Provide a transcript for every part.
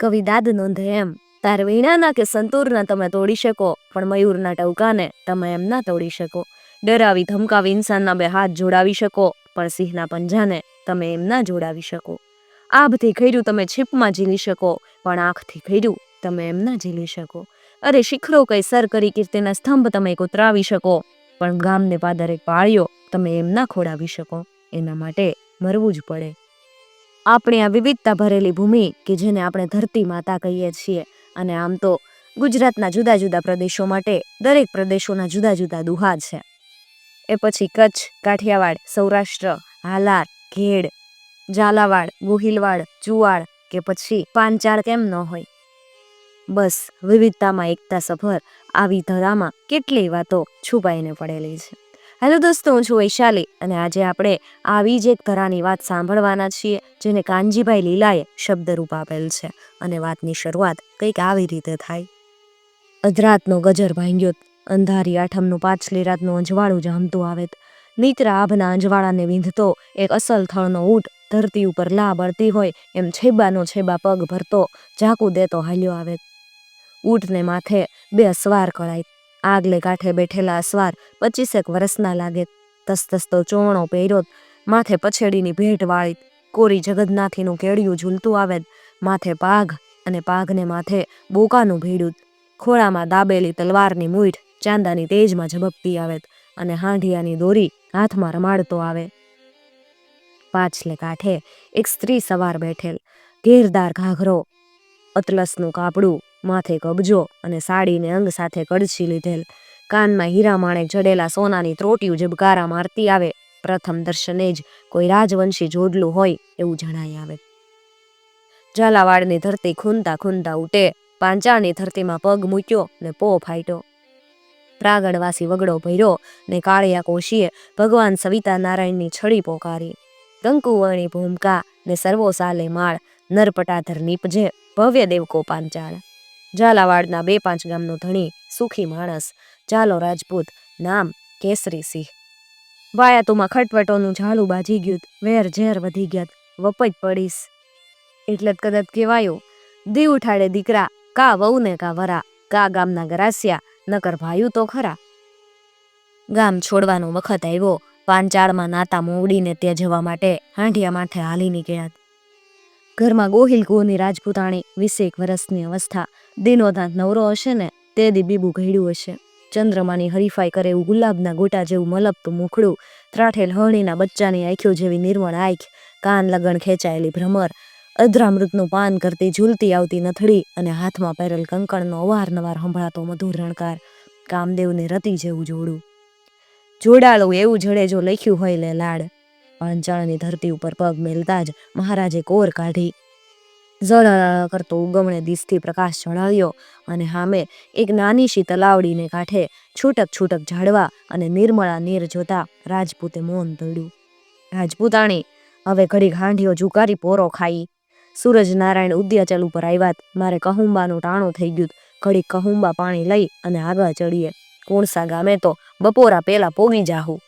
કવિ દાદ નોંધે એમ. તાર વીણાના કે સંતૂરના તમે તોડી શકો, પણ મયુરના ટવકાને તમે એમ ના તોડી શકો. ડરાવી ધમકાવી ઇન્સાનના બે હાથ જોડાવી શકો, પણ સિંહના પંજાને તમે એમ ના જોડાવી શકો. આભથી ખૈર્યું તમે છીપમાં ઝીલી શકો, પણ આંખથી ખૈર્યું તમે એમ ના ઝીલી શકો. અરે શિખરો કઈ સર કરી કીર્તિના સ્તંભ તમે કોતરાવી શકો, પણ ગામને પાદરે પાળ્યો તમે એમ ના ખોડાવી શકો. એના માટે મરવું જ પડે. આપણી આ વિવિધતા ભરેલી ભૂમિ કે જેને આપણે ધરતી માતા કહીએ છીએ. અને આમ તો ગુજરાતના જુદા જુદા પ્રદેશો માટે દરેક પ્રદેશોના જુદા જુદા દુહા છે. એ પછી કચ્છ, કાઠિયાવાડ, સૌરાષ્ટ્ર, હાલાર, ઘેડ, ઝાલાવાડ, ગોહિલવાડ ચુવાડ કે પછી પાંચાળ કેમ ન હોય? બસ વિવિધતામાં એકતા સફર આવી ધરામાં કેટલી વાતો છુપાઈને પડેલી છે. હેલો દોસ્તો, હું છું વૈશાલી અને આજે આપણે આવી જ એક ધરાની વાત સાંભળવાના છીએ, જેને કાનજીભાઈ લીલાએ શબ્દરૂપ આપેલ છે અને વાતની શરૂઆત કંઈક આવી રીતે થાય. અધરાતનો ગજર ભાંગ્યો, અંધારી આઠમનું પાછલી રાતનું અંજવાળું જામતું આવેત નિત્ર આભના અંજવાળાને વીંધતો, એક અસલ થળનો ઊંટ ધરતી ઉપર લા બળતી હોય એમ છેબાનો છેબા પગ ભરતો, ઝાકુ દેતો હાલ્યો આવે ઊંટને માથે બે અસવાર કળાય આગલે કાંઠે બેઠેલા અસવાર પચીસેક વર્ષના લાગે. તસતસતો ચોણો પહેર્યો, માથે પછેડીની ભેટ વાળી, કોરી જગન્નાથીનું કેડિયું ઝૂલતું આવે માથે પાઘ અને પાઘને માથે બોકાનું ભીડું, ખોળામાં દાબેલી તલવારની મૂઠ, ચાંદાની તેજમાં ઝબકતી આવે અને હાંઢિયાની દોરી હાથમાં રમાડતો આવે. પાછલે કાંઠે એક સ્ત્રી સવાર બેઠેલ, ઘેરદાર ઘાઘરો, અતલસનું કાપડું માથે કબજો અને સાડીને અંગ સાથે કડછી લીધેલ. કાનમાં હીરા માણેક જડેલા સોનાની ત્રોટિયું જબકારા મારતી આવે. પ્રથમ દર્શને જ કોઈ રાજવંશી જોડલું હોય એવું જણાય આવે. ઝાલાવાડની ધરતી ખૂનતા ખૂનતા ઉટે પાંચાળની ધરતીમાં પગ મૂક્યો ને પો ફાટ્યો. પ્રાગડવાસી વગડો ભર્યો ને કાળિયા કોશીએ ભગવાન સવિતા નારાયણની છડી પોકારી. કંકુવર્ણી ભૂમકા ને સર્વો સાલે માળ નરપટાધર નીપજે ભવ્ય દેવકો પાંચાળ. ઝાલાવાડના બે પાંચ ગામનો ધણી, સુખી માણસ ચાલો રાજપૂત, નામ કેસરીસિંહ વાયાતુમાં ખટપટોનું ઝાડું બાજી ગયું, વેર ઝેર વધી ગયા વપજ પડીશ. એટલે જ કદાચ કહેવાયું, દી ઉઠાડે દીકરા, કા વહુ ને કા વરા, કા ગામના ગરાસિયા, નકર ભાયું તો ખરા. ગામ છોડવાનો વખત આવ્યો પાંચાળમાં નાતા મોવડીને તે જવા માટે હાંઢિયા માથે હાલી નીકળ્યા ઘરમાં ગોહિલ ગોની રાજપૂતાણી વીસેક વર્ષની અવસ્થા. દિનોદાંત નવરો હશે ને, તે દી બીબું ઘડ્યું હશે. ચંદ્રમાની હરીફાઈ કરે એવું ગુલાબના ગોટા જેવું મલપતું મુખડું. ત્રાઠેલ હણીના બચ્ચાની આંખો જેવી નિર્મળ આંખ. કાન લગણ ખેંચાયેલી ભ્રમર. અધરામૃતનું પાન કરતી ઝૂલતી આવતી નથડી અને હાથમાં પહેરેલ કંકણનો અવારનવાર સંભળાતો મધુર રણકાર. કામદેવને રતિ જેવું જોડું. જોડાળું એવું જડે જો લખ્યું હોય લે લાડ. પાંચાળની ધરતી ઉપર પગ મેલતા જ મહારાજે કોર કાઢી. ઝળહળ કરતો ઉગમણે દિસથી પ્રકાશ ચડાવ્યો અને સામે એક નાની શી તલાવડીને કાંઠે છૂટક છૂટક ઝાડવા અને નિર્મળા નીર જોતા રાજપૂતે મૌન તોડ્યું. રાજપૂતાણી, હવે ઘડી હાંઢીઓ ઝુકારી પોરો ખાઈ. સૂરજ નારાયણ ઉદ્યાચલ ઉપર આવ્યાત મારે કહુંબાનું ટાણું થઈ ગયું ઘડી કહુંબા પાણી લઈ અને આગળ ચડીએ. કોણસા ગામે તો બપોરા પેલા પોગી જાહું.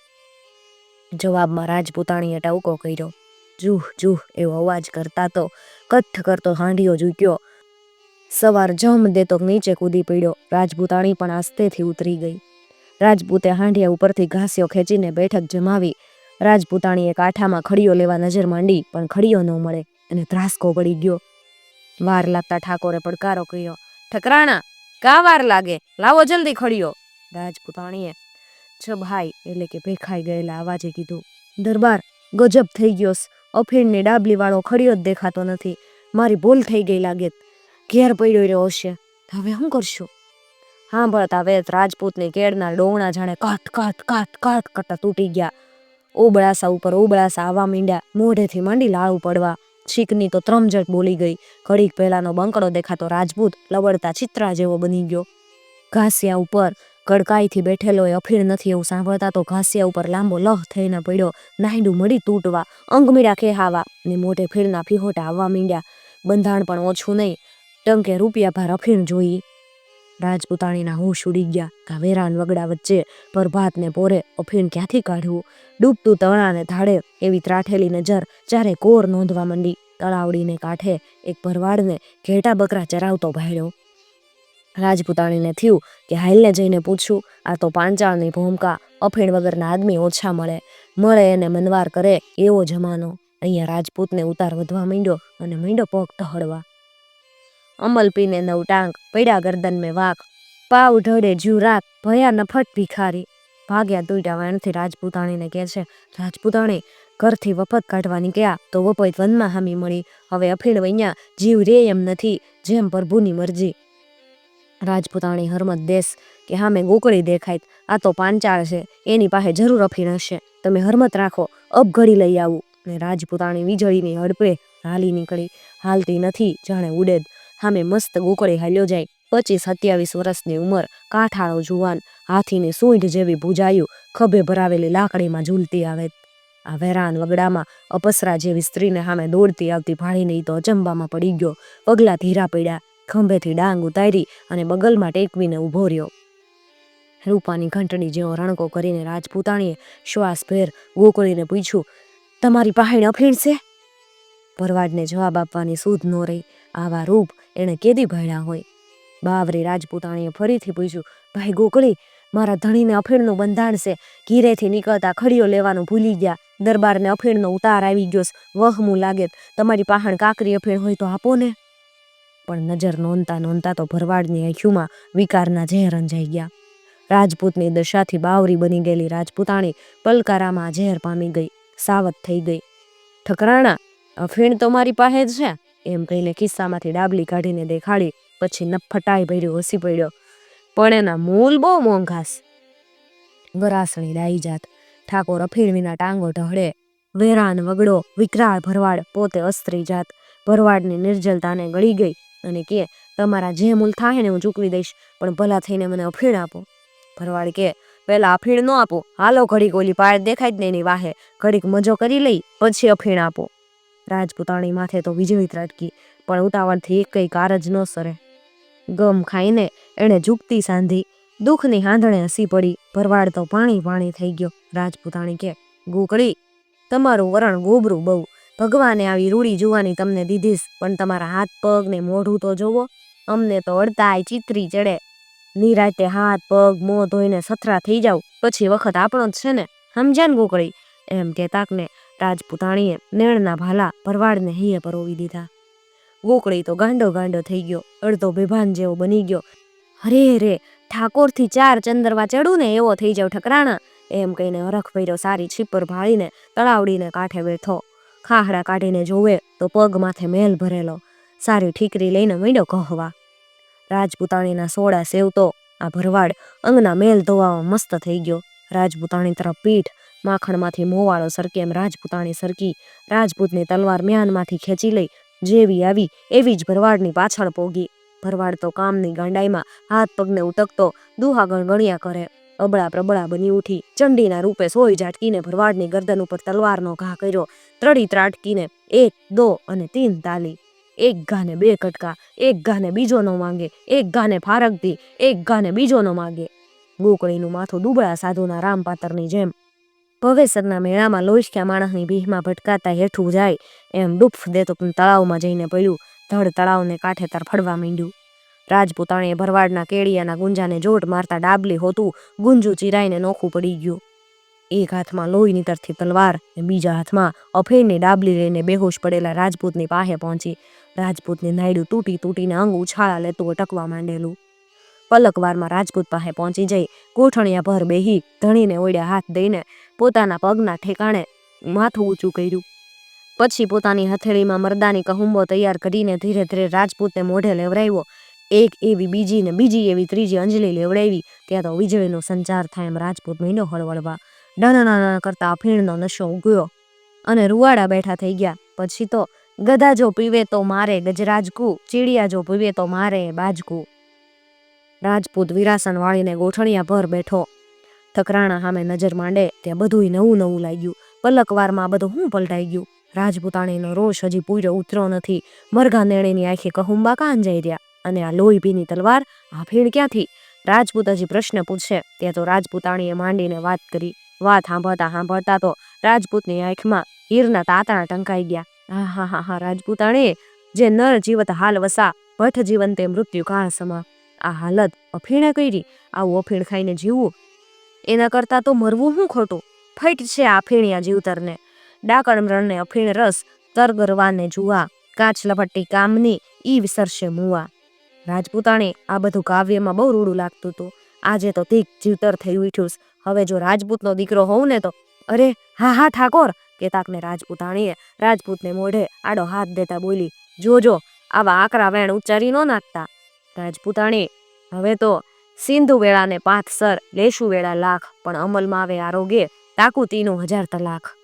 જવાબમાં રાજપૂતાણીએ ટવકો કર્યો. જુહ જુહ, એવો અવાજ કરતા તો કથ્થ કરતો હાંડિયો ઝૂક્યો. સવાર જમ દેતો નીચે કૂદી પડ્યો. રાજપૂતાણી પણ આસ્તેથી ઉતરી ગઈ. રાજપૂતે હાંડિયા ઉપરથી ઘાસ્યો ખેંચીને બેઠક જમાવી. રાજપૂતાણીએ કાંઠામાં ખડીયો લેવા નજર માંડી, પણ ખડીયો ન મળે અને ત્રાસકો પડી ગયો. વાર લાગતા ઠાકોરે પડકારો કર્યો. ઠકરાણા, કા વાર લાગે? લાવો જલ્દી ખડીયો રાજપૂતાણીએ છ ભાઈ એટલે કે ભેખાઈ ગયેલા અવાજે કીધું, દરબાર ગજબ થઈ ગયો અફીણની ડાબલી વાળો ખડીયો જ દેખાતો નથી, મારી ભૂલ થઈ ગઈ લાગે ઘેર પડ્યો રહ્યો હશે હવે શું કરશું? સાંભળતા વેત રાજપૂતની કેળના ડોંગણા જાણે કાટ કાટ કાટ કાટ કરતા તૂટી ગયા. ઓબળાસા ઉપર ઓબળાસા આવવા માંડ્યા મોઢેથી માંડી લાળું પડવા, છીકની તો ત્રમઝટ બોલી ગઈ, ઘડીક પહેલાનો બંકડો દેખાતો રાજપૂત લવડતા ચિત્રા જેવો બની ગયો. ઘાસિયા ઉપર કડકાઈથી બેઠેલો એ અફીણ નથી એવું સાંભળતા તો ઘાસિયા ઉપર લાંબો લહ થઈને પડ્યો. નાયડું મળી તૂટવા અંગમીડા ખેહાવા ને મોઢે ફીણના ફીહોટા આવવા માંડ્યા. બંધાણ પણ ઓછું નહીં, ટંકે રૂપિયા ભાર અફીણ જોઈ. રાજપૂતાણીના હોશ ઉડી ગયા કાવેરાન વગડા વચ્ચે પ્રભાતને પોરે અફીણ ક્યાંથી કાઢવું ડૂબતું તણાને ધાડે એવી ત્રાઠેલી નજર ચારે કોર નોંધવા માંડી. તળાવડીને કાંઠે એક ભરવાડને ઘેટા બકરા ચરાવતો ભાળ્યો. રાજપૂતાણીને થયું કે હાઈલને જઈને પૂછું આ તો પાંચાળની ભૂમકા અફીણ વગરના આદમી ઓછા મળે. મળે એને મનવાર કરે એવો જમાનો. અહીંયા રાજપૂતને ઉતાર વધવા માંડ્યો અને માંડ્યો પગ ટહળવા અમલ પીને નવ ટાંક પડ્યા ગરદન મેં વાક. પાવ ઢળે જ્યુ રાખ, ભયા નફટ ભિખારી. ભાગ્યા તૂટ્યા વાણથી રાજપૂતાણીને કહે છે, રાજપૂતાણી, ઘરથી વફત કાઢવા નીકળ્યા તો વપોઈ વનમાં હામી મળી. હવે અફીણ વૈયા જીવ રે એમ નથી, જેમ પ્રભુની મરજી. રાજપૂતાણી હરમત દેશ કે હામે ગોકળી દેખાય આ તો પાંચાળ છે, એની પાસે જરૂર અફીણ હશે. તમે હરમત રાખો, અબ ઘડી લઈ આવું. ને રાજપૂતાણી વીજળીની હડપે હાલી નીકળી. હાલતી નથી, જાણે ઉડેદ સામે મસ્ત ગોકળી હાલ્યો જાય. પચીસ સત્યાવીસ વર્ષની ઉંમર, કાંઠાળો જુવાન, હાથીની સૂંઢ જેવી ભૂજાયું, ખભે ભરાવેલી લાકડીમાં ઝૂલતી આવે. આ વેરાન વગડામાં અપસરા જેવી સ્ત્રીને સામે દોડતી આવતી ભાળીને તો અચંબામાં પડી ગયો. પગલા ધીરા પડ્યા. ખંભેથી ડાંગ ઉતારી અને બગલમાં ટેકવીને ઊભો રહ્યો. રૂપાની ઘંટડી જેવો રણકો કરીને રાજપૂતાણીએ શ્વાસ ભેર ગોકળીને પૂછ્યું, તમારી પાહેણ અફીણ છે? ભરવાડને જવાબ આપવાની સૂધ ન રહી. આવા રૂપ એણે કેદી ભણ્યા હોય. બાવરી રાજપૂતાણીએ ફરીથી પૂછ્યું, ભાઈ ગોકળી, મારા ધણીને અફીણનું બંધાણ છે. ઘીરેથી નીકળતા ખડીઓ લેવાનું ભૂલી ગયા. દરબારને અફીણનો ઉતાર આવી ગયો. વહમું લાગે, તમારી પાહણ કાકરી અફીણ હોય તો આપો ને. પણ નજર નોંધતા નોંધતા તો ભરવાડની આંખ્યુમાં વિકારના ઝેર અંજાઈ ગયા. રાજપૂતની દશાથી બાવરી બની ગયેલી રાજપૂતાણી પલકારામાં ઝેર પામી ગઈ સાવત થઈ ગઈ. ઠકરાણા, અફીણ તો મારી પાસે જ છે, એમ કહીને ખિસ્સામાંથી ડાબલી કાઢીને દેખાડી પછી નફટાઈ પડ્યો, હસી પડ્યો. પણ એના મૂલ બહુ મોંઘાસ વરાસણી ડાઈ જાત. ઠાકોર અફીણ વિના ટાંગો ઢહળે. વેરાન વગડો, વિકરાળ ભરવાડ પોતે અસ્ત્રી જાત. ભરવાડની નિર્જલતાને ગળી ગઈ. અને કે, તમારા જે મૂલ થાય ને હું ચૂકવી દઈશ, પણ ભલા થઈને મને અફીણ આપો. ભરવાડ કે, પહેલાં અફીણ ન આપો. હાલો ઘડીક ઓલી પાર દેખાય જ ને એની વાહે. ઘડીક મજો કરી લઈ, પછી અફીણ આપો. રાજપૂતાણી માથે તો વીજળી ત્રાટકી, પણ ઉતાવળથી એક કંઈ કાર જ ન સરે. ગમ ખાઈને એણે ઝૂકતી સાંધી. દુઃખની હાંધણે હસી પડી. ભરવાડ તો પાણી પાણી થઈ ગયો. રાજપૂતાણી કે, ગોકળી, તમારું વરણ ગોબરું બહુ. ભગવાને આવી રૂડી જોવાની તમને દીધીશ, પણ તમારા હાથ પગ ને મોઢું તો જોવો, અમને તો અડતાય ચિત્રી ચડે. નિરાતે હાથ, પગ, મોં ધોઈને સથરા થઈ જાવ, પછી વખત આપણો જ છે ને સમજ્યા ગોકળી? એમ કેતાકને રાજપૂતાણીએ નેણના ભાલા ભરવાડને હૈયે પરોવી દીધા. ગોકળી તો ગાંડો ગાંડો થઈ ગયો, અડધો બેભાન જેવો બની ગયો. અરે રે, ઠાકોરથી ચાર ચંદરવા ચડું ને, એવો થઈ જાવ ઠકરાણા! એમ કહીને હરખ ભર્યો સારી છીપર ભાળીને તળાવડીને કાંઠે બેઠો. ખાહડા કાઢીને જોવે તો પગ માથે મેલ ભરેલો. સારી ઠીકરી લઈને માંડ્યો કહવા. રાજપૂતાણીના સોડા સેવતો આ ભરવાડ અંગના મેલ ધોવામાં મસ્ત થઈ ગયો. રાજપૂતાણી તરફ પીઠ, માખણમાંથી મોવાળો સરકી એમ રાજપૂતાણી સરકી, રાજપૂતની તલવાર મ્યાનમાંથી ખેંચી લઈ જેવી આવી એવી જ ભરવાડની પાછળ પોગી. ભરવાડ તો કામની ગાંડાઈમાં હાથ પગને ઉટકતો દુહા ગણગણ્યા કરે. અબળા પ્રબળા બની ઉઠી. ચંડીના રૂપે સોય ઝાટકીને ભરવાડની ગરદન ઉપર તલવારનો ઘા કર્યો. ત્રડી ત્રાટકીને એક, દો અને તીન તાલી. એક ઘાને બે કટકા, એક ઘાને બીજો નો માંગે, એક ઘાને ફારકતી, એક ઘાને બીજો નો માંગે. ગોકળીનું માથું દુબળા સાધુના રામ પાતરની જેમ. ભવેસરના મેળામાં લોહીખ્યા માણસની ભીહમાં ભટકાતા હેઠું જાય. એમ ડૂફ દેતો પણ તળાવમાં જઈને પડ્યું. ધડ તળાવને કાંઠે તરફડવા માંડ્યું. રાજપૂતાણીએ ભરવાડના કેળિયાના ગુંજાને જોટ મારતા ડાબલી હોતું ગુંજુ ચીરાઈને નોખું પડી ગયું. એક હાથમાં લોહીની તરથી તલવાર ને બીજા હાથમાં અફેરની ડાબલી લઈને બેહોશ પડેલા રાજપૂતની પાસે પહોંચી. રાજપૂતની નાયડું તૂટી તૂટીને અંગ ઉછાળા લેતું અટકવા માંડેલું. પલકવારમાં રાજપૂત પાસે પહોંચી જઈ કોઠણિયા ભર બેહી ધણીને ઓળ્યા હાથ દઈને પોતાના પગના ઠેકાણે માથું ઊંચું કર્યું. પછી પોતાની હથેળીમાં મરદાની કહુંબો તૈયાર કરીને ધીરે ધીરે રાજપૂતને મોઢે લેવરાવ્યો. એક એવી, બીજી ને બીજી એવી, ત્રીજી અંજલિ લેવડાવી. ત્યાં તો વીજળીનો સંચાર થાય એમ રાજપૂત મહિનો હળવળવા. ડન કરતા ફીણનો નશો ઉગ્યો. અને રૂવાડા બેઠા થઈ ગયા. પછી તો ગધા જો પીવે તો મારે ગજરાજકું, ચીડિયા જો પીવે તો મારે બાજકું. રાજપૂત વિરાસન વાળીને ગોઠણિયા ભર બેઠો. થકરાણા સામે નજર માંડે ત્યાં બધુંય નવું નવું લાગ્યું. પલકવારમાં બધું હું પલટાઈ ગયું? રાજપૂતાણીનો રોષ હજી પૂરો ઉતરો નથી. મરઘા નેણીની આંખે કહુંબા કાન રહ્યા? અને આ લોહી પીની તલવાર આ ભીડ ક્યાંથી? રાજપૂતાજી પ્રશ્ન પૂછશે. ત્યાં તો રાજપૂતાણીએ માંડીને વાત કરી. વાત સાંભળતા સાંભળતા તો રાજપૂતની આંખમાં હીરના તાતણા ટંકાઈ ગયા. હા હા હા હા રાજપૂતાણે જે નર જીવત હાલ વસા ભઠ જીવંતે મૃત્યુ કાળ સમા. આ હાલત અફીણે કરી. આવું અફીણ ખાઈને જીવવું, એના કરતાં તો મરવું શું ખોટું? ફઈટ છે આ ફીણિયા જીવતરને. ડાકણ મરણને અફીણ રસ તરગરવાને જુવા કાચ લપટ્ટી કામની ઈ વિસરશે મુવા રાજપૂતાણે આ બધું કાવ્યમાં બહુ રૂડું લાગતું હતું. આજે તો તીક જીવતર થઈ ઉઠ્યું હવે જો રાજપૂતનો દીકરો હોઉં ને તો, અરે, હા હા, ઠાકોર, કેતાકને રાજપૂતાણીએ રાજપૂતને મોઢે આડો હાથ દેતા બોલી જોજો આવા આકરા વેણ ઉચ્ચારી ન નાખતા. રાજપૂતાણી, હવે તો સિંધુ વેળાને પાંચસર લેશું વેળા લાખ, પણ અમલમાં આવે આરોગ્ય તાકુતીનું હજાર તલાખ.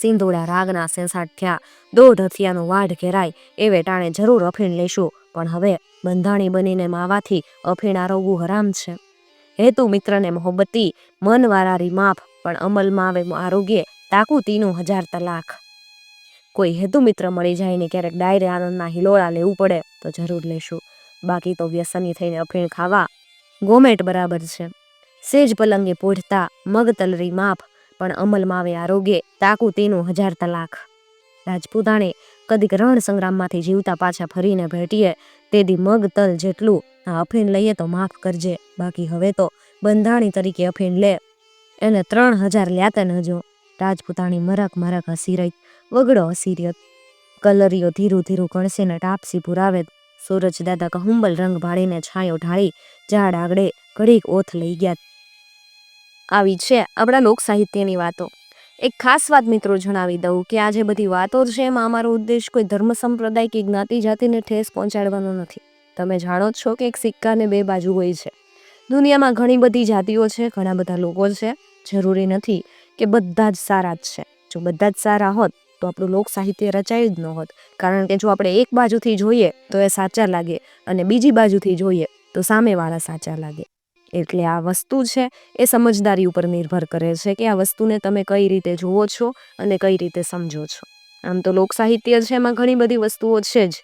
સિંધુડા રાગના સેસાટ થયા દોઢ હથિયાનો વાઢ ઘેરાય, એવે ટાણે જરૂર અફીણ લેશું. પણ હવે બંધાણી બનીને માવાથી અફીણ આરોગવું હરામ છે. હેતુ મિત્રને મોહબ્બતી મન વારારી માફ, પણ અમલમાં આવે આરોગ્ય, તાકુતીનું હજાર તલાખ. કોઈ હેતુ મિત્ર મળી જાય ને ક્યારેક ડાયરે આનંદના હિલોળા લેવું પડે, તો જરૂર લેશું. બાકી તો વ્યસની થઈને અફીણ ખાવા ગોમેટ બરાબર છે. સેજ પલંગે પોઢતા, મગતલરી માફ પણ અમલમાં આવે તાકુ તેનું હજાર તલાખ. રાજપૂતાણે કદીક રણ સંગ્રામમાંથી જીવતા પાછા ફરીને ભેટીએ તેથી મગ, તલ જેટલું આ અફીણ લઈએ તો માફ કરજે. બાકી હવે તો બંધાણી તરીકે અફીણ લે. એને ત્રણ હજાર લ્યાતે ન જો. રાજપૂતાણી મરક મરક હસી રહી. વગડો હસી રહ્યો. કલરીઓ ધીરું ધીરું કણસીને ટાપસી પુરાવે. સૂરજ દાદા કહુંબલ રંગ ભાળીને છાંયો ઢાળી. ઝાડ આગળે ઘડીક ઓથ લઈ ગયા. આવી છે આપણા લોક સાહિત્યની વાતો. એક ખાસ વાત મિત્રો જણાવી દઉં કે આ જે બધી વાતો છે એમાં અમારો ઉદ્દેશ કોઈ ધર્મ સંપ્રદાય કે જ્ઞાતિ જાતિને ઠેસ પહોંચાડવાનો નથી. તમે જાણો છો કે એક સિક્કાને બે બાજુ હોય છે. દુનિયામાં ઘણી બધી જાતિઓ છે, ઘણા બધા લોકો છે. જરૂરી નથી કે બધા જ સારા જ છે. જો બધા જ સારા હોત તો આપણું લોક સાહિત્ય રચાયું જ ન હોત. કારણ કે જો આપણે એક બાજુથી જોઈએ તો એ સાચા લાગે અને બીજી બાજુથી જોઈએ તો સામેવાળા સાચા લાગે. એટલે આ વસ્તુ છે, એ સમજદારી ઉપર નિર્ભર કરે છે કે આ વસ્તુને તમે કઈ રીતે જુઓ છો અને કઈ રીતે સમજો છો. આમ તો લોક સાહિત્ય છે, એમાં ઘણી બધી વસ્તુઓ છે જ.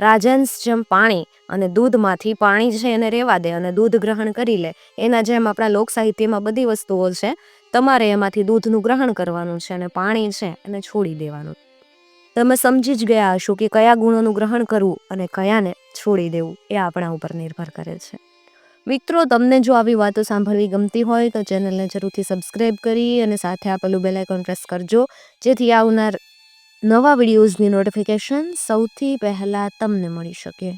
રાજંશ જેમ પાણી અને દૂધમાંથી પાણી છે, એને રહેવા દે અને દૂધ ગ્રહણ કરી લે. એના જેમ આપણા લોક સાહિત્યમાં બધી વસ્તુઓ છે, તમારે એમાંથી દૂધનું ગ્રહણ કરવાનું છે અને પાણી છે, એને છોડી દેવાનું. તમે સમજી જ ગયા હશો કે કયા ગુણોનું ગ્રહણ કરવું અને કયાને છોડી દેવું, એ આપણા ઉપર નિર્ભર કરે છે. મિત્રો, તમને જો આવી વાતો સાંભળવી ગમતી હોય તો ચેનલને જરૂરથી સબસ્ક્રાઈબ કરી અને સાથે આપેલું બેલ આઇકોન પ્રેસ કરજો. જેથી આવનાર નવા વિડીયોઝની નોટિફિકેશન સૌથી પહેલાં તમને મળી શકે.